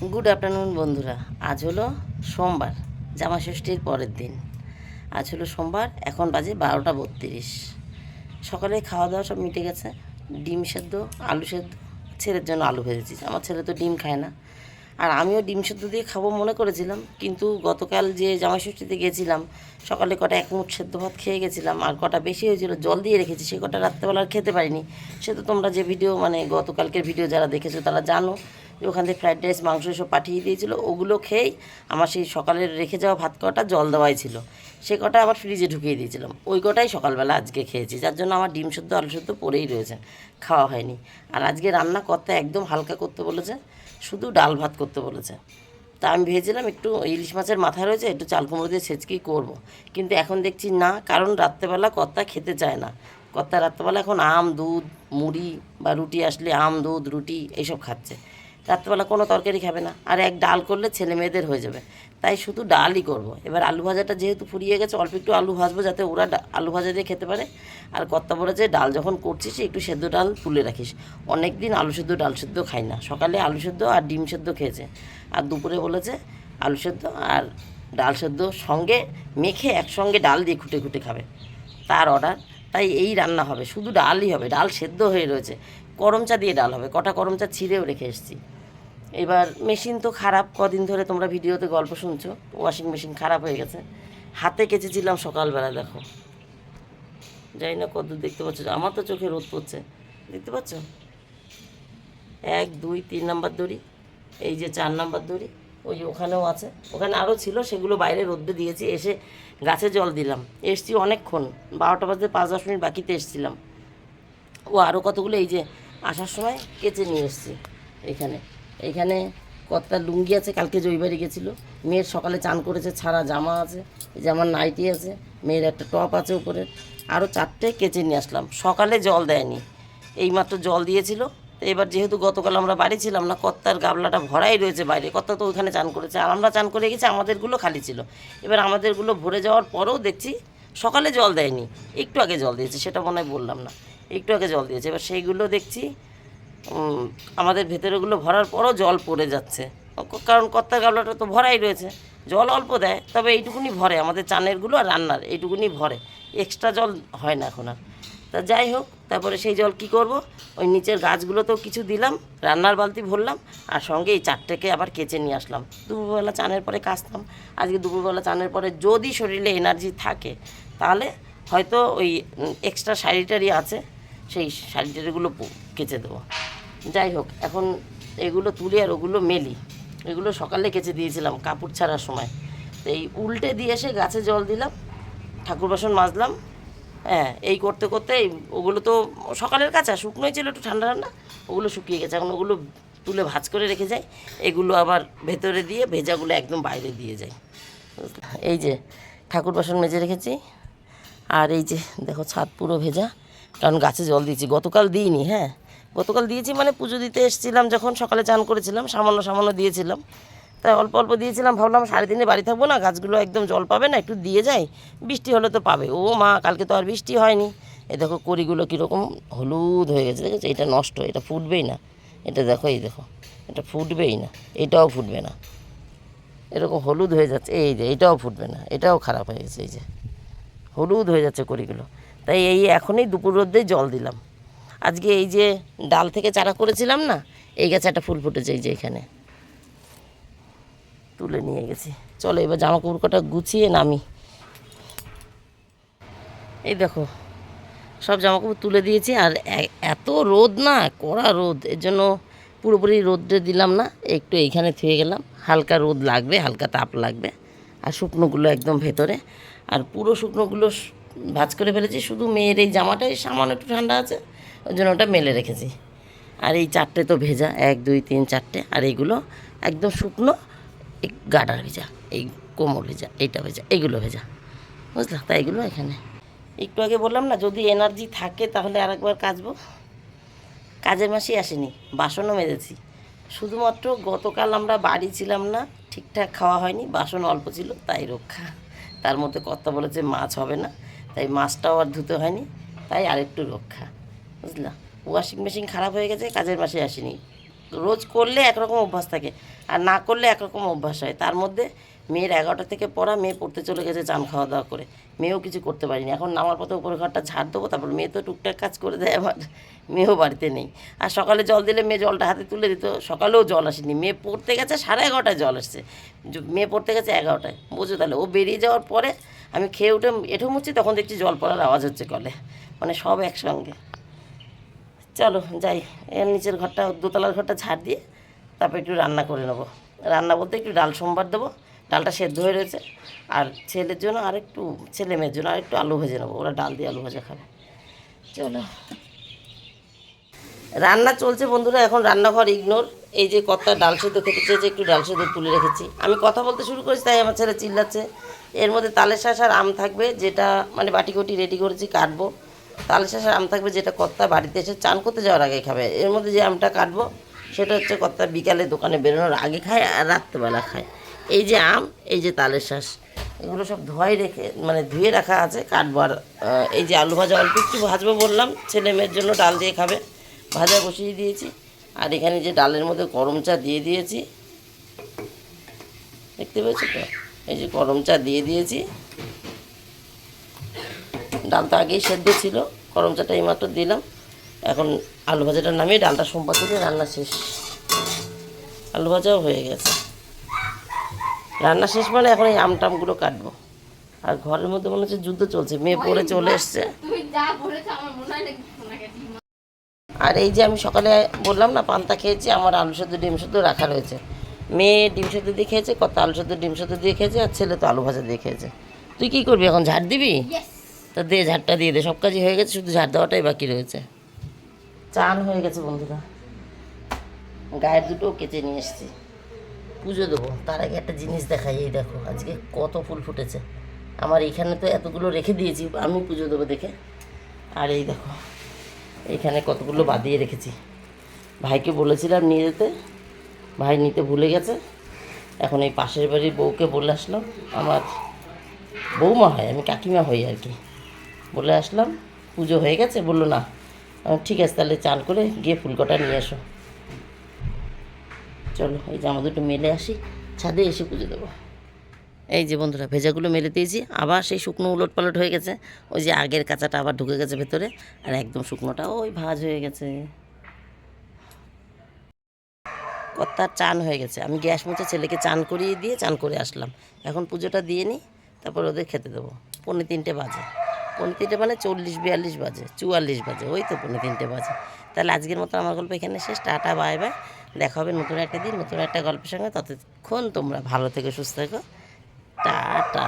Good afternoon বন্ধুরা। আজ হলো সোমবার জামা ষষ্ঠীর পরের দিন। আজ হলো সোমবার, এখন বাজে বারোটা বত্রিশ। সকালে খাওয়া দাওয়া সব মিটে গেছে। ডিম সেদ্ধ, আলু সেদ্ধ, ছেলের জন্য আলু ভেজেছি। আমার ছেলে তো ডিম খায় না। আর আমিও ডিম সেদ্ধ দিয়ে খাব মনে করেছিলাম, কিন্তু গতকাল যে জামা ষষ্ঠীতে গেছিলাম, সকালে কটা এক মুঠ সেদ্ধ ভাত খেয়ে গেছিলাম, আর কটা বেশি হয়েছিল, জল দিয়ে রেখেছি, সে কটা রাত্রেবেলা আর খেতে পারিনি। সে তো তোমরা যে ভিডিও মানে গতকালকের ভিডিও যারা দেখেছ তারা জানো যে ওখান থেকে ফ্রাইড রাইস, মাংস এসব পাঠিয়ে দিয়েছিলো, ওগুলো খেয়েই আমার সেই সকালের রেখে যাওয়া ভাত কটা জল দেওয়াই ছিল। সে কটা আবার ফ্রিজে ঢুকিয়ে দিয়েছিলাম, ওই কটাই সকালবেলা আজকে খেয়েছি, যার জন্য আমার ডিম সেদ্ধ, আলু সেদ্ধ পড়েই রয়েছে, খাওয়া হয়নি। আর আজকে রান্না করতে একদম হালকা করতে বলেছে শুধু ডাল ভাত করতে বলেছে। তা আমি ভেবেছিলাম একটু ইলিশ মাছের মাথা রয়েছে, একটু চাল কুমড়ো দিয়ে সেচকেই করব। কিন্তু এখন দেখছি না, কারণ রাত্রেবেলা কর্তা খেতে চায় না। কর্তা রাত্রেবেলা এখন আম, দুধ, মুড়ি বা রুটি আসলে আম, দুধ, রুটি এইসব খাচ্ছে। রাত্রেবেলা কোনো তরকারি খাবে না। আর এক ডাল করলে ছেলে মেয়েদের হয়ে যাবে। তাই শুধু ডালই করব। এবার আলু ভাজাটা যেহেতু ফুরিয়ে গেছে, অল্প একটু আলু ভাজবো যাতে ওরা আলু ভাজা দিয়ে খেতে পারে। আর কর্তা বলেছে ডাল যখন করছিস, একটু সেদ্ধ ডাল তুলে রাখিস। অনেক দিন আলু সেদ্ধ, ডাল সেদ্ধ খাই না। সকালে আলু সেদ্ধ আর ডিম সেদ্ধ খেয়েছে। আর দুপুরে বলেছে আলু সেদ্ধ আর ডাল সেদ্ধ সঙ্গে মেখে একসঙ্গে ডাল দিয়ে খুঁটে খুঁটে খাবে। তার অর্ডার। তাই এই রান্না হবে। শুধু ডালই হবে। ডাল সেদ্ধ হয়ে রয়েছে। করম চা দিয়ে ডাল হবে। কটা করম চা ছিঁড়েও রেখে এসেছি। এবার মেশিন তো খারাপ, কদিন ধরে তোমরা ভিডিওতে গল্প শুনছো ওয়াশিং মেশিন খারাপ হয়ে গেছে। হাতে কেচেছিলাম সকালবেলা, দেখো। জানি না কত দেখতে পাচ্ছ, আমার তো চোখে রোদ পড়ছে, দেখতে পাচ্ছ? এক, দুই, তিন নাম্বার দড়ি, এই যে চার নাম্বার দড়ি, ওই ওখানেও আছে। ওখানে আরও ছিল, সেগুলো বাইরে রোদ্দে দিয়েছি, এসে গাছে জল দিলাম। এসছি অনেকক্ষণ, বারোটা বাজতে পাঁচ, দশ মিনিট বাকিতে এসছিলাম। ও আরও কতগুলো, এই যে আসার সময় কেচে নিয়ে এসেছি এখানে। এইখানে কতটা লুঙ্গি আছে? কালকে জৈবারি গেছিল। মেয়ের সকালে চান করেছে, ছাড়া জামা আছে। আমার নাইটি আছে, মেয়ের একটা টপ আছে উপরে। আরও চারটে কেচে নিয়ে আসলাম। সকালে জল দেয়নি। এইমাত্র জল দিয়েছিল। তো এবার যেহেতু গতকাল আমরা বাড়ি ছিলাম না কর্তার গাবলাটা ভরাই রয়েছে বাইরে। কর্তা তো ওইখানে চান করেছে। আর আমরা চান করে গেছি, আমাদেরগুলো খালি ছিল। এবার আমাদেরগুলো ভরে যাওয়ার পরেও দেখছি সকালে জল দেয়নি। একটু আগে জল দিয়েছে, সেটা মনে হয় বললাম না। একটু আগে জল দিয়েছে। এবার সেইগুলো দেখছি আমাদের ভেতরেগুলো ভরার পরও জল পড়ে যাচ্ছে। কারণ কত্তার গাবলাটা তো ভরাই রয়েছে। জল অল্প দেয়, তবে এইটুকুনি ভরে, আমাদের চানেরগুলো আর রান্নার এইটুকুনি ভরে। এক্সট্রা জল হয় না এখন আর। তা যাই হোক, তারপরে সেই জল কি করব? ওই নিচের গাছগুলোতেও কিছু দিলাম, রান্নার বালতি ভরলাম, আর সঙ্গে এই চারটেকে আবার কেচে নিয়ে আসলাম। দুপুরবেলা চানের পরে কাচতাম। আজকে দুপুরবেলা চানের পরে যদি শরীরে এনার্জি থাকে, তাহলে হয়তো ওই এক্সট্রা শাড়িটারি আছে, সেই শাড়িটারিগুলো কেচে দেবো। যাই হোক, এখন এগুলো তুলি আর ওগুলো মেলি। এগুলো সকালে কেচে দিয়েছিলাম কাপড় ছাড়ার সময়। তো এই উল্টে দিয়ে এসে গাছে জল দিলাম, ঠাকুর বাসন মাজলাম। হ্যাঁ এই করতে করতে ওগুলো তো সকালের কাছে শুকনোই ছিল একটু ঠান্ডা ঠান্ডা, ওগুলো শুকিয়ে গেছে। এখন ওগুলো তুলে ভাজ করে রেখে যাই। এগুলো আবার ভেতরে দিয়ে ভেজাগুলো একদম বাইরে দিয়ে যাই। এই যে ঠাকুর বাসন মেজে রেখেছি। আর এই যে দেখো ছাদ পুরো ভেজা, কারণ গাছে জল দিয়েছি। গতকাল দিইনি হ্যাঁ। গতকাল দিয়েছি মানে পুজো দিতে এসেছিলাম, যখন সকালে চান করেছিলাম, সামান্য সামান্য দিয়েছিলাম। তাই অল্প অল্প দিয়েছিলাম, ভাবলাম সাড়ে দিনে বাড়ি থাকব না, গাছগুলো একদম জল পাবে না, একটু দিয়ে যাই, বৃষ্টি হলে তো পাবে। ও মা, কালকে তো আর বৃষ্টি হয়নি। এ দেখো কড়িগুলো কীরকম হলুদ হয়ে গেছে, দেখেছ? এটা নষ্ট, এটা ফুটবেই না। এটা দেখো, এই দেখো, এটা ফুটবেই না, এটাও ফুটবে না। এরকম হলুদ হয়ে যাচ্ছে, এই যে, এটাও ফুটবে না, এটাও খারাপ হয়ে গেছে, এই যে। হলুদ হয়ে যাচ্ছে কড়িগুলো। তাই এই এখনই দুপুর রোদ্রেই জল দিলাম। আজকে এই যে ডাল থেকে চারা করেছিলাম না, এই গাছে একটা ফুল ফুটেছে এই যে এখানে। তুলে নিয়ে গেছি। চলো এবার জামা কাপড় কটা গুছিয়ে নামি। এই দেখো, সব জামা কাপড় তুলে দিয়েছি আর এত রোদ না, কড়া রোদ, এর জন্য পুরোপুরি রোদ্রে দিলাম না, একটু এইখানে থুয়ে গেলাম। হালকা রোদ লাগবে, হালকা তাপ লাগবে, আর শুকনোগুলো একদম ভেতরে। আর পুরো শুকনোগুলো ভাঁজ করে ফেলেছি, শুধু মেয়ের এই জামাটাই, সামান্য একটু ঠান্ডা আছে। ওই জন্য ওটা মেলে রেখেছি। আর এই চারটে তো ভেজা, এক, দুই, তিন, চারটে। আর এইগুলো একদম শুকনো, এই গাডার ভেজা, এই কোমর ভেজা, এইটা ভেজা এইগুলো ভেজা। বুঝলা? তাই এগুলো এখানে। একটু আগে বললাম না, যদি এনার্জি থাকে তাহলে আরেকবার কাচবো। কাজের মাসি আসেনি, বাসনও মেজেছি। শুধুমাত্র গতকাল আমরা বাড়ি ছিলাম না, ঠিকঠাক খাওয়া হয়নি, বাসন অল্প ছিল, তাই রক্ষা। তার মধ্যে কথা বলেছে, মাছ হবে না, তাই মাছটাও আর ধুতে হয়নি, তাই আরেকটু রক্ষা। বুঝলা। ওয়াশিং মেশিন খারাপ হয়ে গেছে, কাজের মাসে আসেনি। রোজ করলে একরকম অভ্যাস থাকে, আর না করলে একরকম অভ্যাস হয়। তার মধ্যে মেয়ের এগারোটা থেকে পড়া, মেয়ে পড়তে চলে গেছে চান খাওয়া দাওয়া করে। মেয়েও কিছু করতে পারিনি। এখন নামার পথে উপরে ঘরটা ঝাড় দেবো, তারপর মেয়ে তো টুকটাক কাজ করে দেয় আমার। মেয়েও বাড়িতে নেই। আর সকালে জল দিলে মেয়ে জলটা হাতে তুলে দিত, সকালেও জল আসেনি। মেয়ে পড়তে গেছে, সাড়ে এগারোটায় জল আসছে। মেয়ে পড়তে গেছে এগারোটায়। বোঝো তাহলে, ও বেরিয়ে যাওয়ার পরে আমি খেয়ে উঠে, এঠো মুচ্ছি, তখন দেখছি জল পড়ার আওয়াজ হচ্ছে কলে। মানে সব একসঙ্গে। চলো, যাই। এর নিচের ঘরটা, দোতলার ঘরটা ঝাড় দিয়ে তারপর একটু রান্না করে নেব। রান্না বলতে একটু ডাল সোমবার দেবো। ডালটা সেদ্ধ হয়ে রয়েছে। আর ছেলের জন্য আর একটু, ছেলে মেয়ের জন্য আর একটু আলু ভেজে নেব। ওরা ডাল দিয়ে আলু ভাজা খাবে। চলো। রান্না চলছে বন্ধুরা, এখন রান্নাঘর ইগনোর এই যে কর্তা ডাল সেদ্ধ খেতে চেয়েছে, একটু ডাল সেদ্ধ তুলে রেখেছি। আমি কথা বলতে শুরু করেছি, তাই আমার ছেলে চিল্লাচ্ছে। এর মধ্যে তালের শাঁস আর আম থাকবে, যেটা মানে বাটি কুটি রেডি করেছি, কাটবো। তালের শাঁস আম থাকবে যেটা কর্তা বাড়িতে এসে চান করতে যাওয়ার আগে খাবে। এর মধ্যে যে আমটা কাটবো, সেটা হচ্ছে কর্তা বিকালে দোকানে বেরোনোর আগে খায় আর রাত্রেবেলা খায়। এই যে আম, এই যে তালের শাঁস, এগুলো সব ধোয়াই রেখে মানে ধুয়ে রাখা আছে, কাটবো আর এই যে আলু ভাজা, অল্প একটু ভাজবো বললাম, ছেলে মেয়ের জন্য ডাল দিয়ে খাবে। ভাজা বসিয়ে দিয়েছি, আর এখানে যে ডালের মধ্যে গরম চা দিয়ে দিয়েছি, দেখতে পেয়েছ তো? এই যে গরম চা দিয়ে দিয়েছি ডাল তো আগেই সেদ্ধ ছিল গরম চাটা এইমাত্র দিলাম। এখন আলু ভাজাটা নামিয়ে ডালটা সোমবার থেকে রান্না শেষ। আলু ভাজাও হয়ে গেছে। রান্না শেষ মানে এখন এই আমটামগুলো কাটবো। আর ঘরের মধ্যে মনে হচ্ছে যুদ্ধ চলছে মেয়ে পড়ে চলে এসছে। আর এই যে আমি সকালে বললাম না পান্তা খেয়েছি আমার আলু সেদ্ধ ডিম সেদ্ধ রাখা রয়েছে। মেয়ে ডিম সেদ্ধ দিয়ে খেয়েছে কত আলু সেদ্ধ ডিম সেদ্ধ দিয়ে খেয়েছে আর ছেলে তো আলু ভাজা দিয়ে খেয়েছে। তুই কী করবি এখন ঝাড় দিবি? তা দে, ঝাড়টা দিয়ে দে। সব কাজই হয়ে গেছে, শুধু ঝাড় দেওয়াটাই বাকি রয়েছে। চান হয়ে গেছে বন্ধুরা। গায়ের দুটো কেচে নিয়ে এসেছি। পুজো দেবো। তার আগে একটা জিনিস দেখাই, এই দেখো, আজকে কত ফুল ফুটেছে। আমার এইখানে তো এতগুলো রেখে দিয়েছি, আমি পুজো দেবো দেখে। আর এই দেখো, এইখানে কতগুলো বাঁধিয়ে রেখেছি। ভাইকে বলেছিলাম নিয়ে যেতে, ভাই নিতে ভুলে গেছে। এখন এই পাশের বাড়ির বউকে বলে আসলাম, আমার বৌমা হয়, আমি কাকিমা হই আর কি। বলে আসলাম, পুজো হয়ে গেছে, বলল, না ঠিক আছে, তাহলে চান করে গিয়ে ফুলকটা নিয়ে এসো চলো, এই জামা দুটো মেলে আসি, ছাদে এসে পুজো দেবো। এই যে বন্ধুরা, ভেজাগুলো মেলে দিয়েছি, আবার সেই শুকনো উলট পালট হয়ে গেছে, ওই যে আগের কাঁচাটা আবার ঢুকে গেছে ভেতরে, আর একদম শুকনোটা ওই ভাজ হয়ে গেছে। কর্তার চান হয়ে গেছে, আমি গ্যাস মুছে ছেলেকে চান করিয়ে দিয়ে চান করে আসলাম, এখন পুজোটা দিয়ে নিই, তারপর ওদের খেতে দেবো, পৌনে তিনটে বাজে। পৌনে তিনটে মানে চল্লিশ, বিয়াল্লিশ বাজে, চুয়াল্লিশ বাজে, ওই তো পৌনে তিনটে বাজে। তাহলে আজকের মতো আমার গল্প এখানে শেষ, টাটা, বাই বাই। দেখা হবে নতুন একটা দিন, নতুন একটা গল্পের সঙ্গে। ততক্ষণ তোমরা ভালো থেকে, সুস্থ থেকো। টাটা।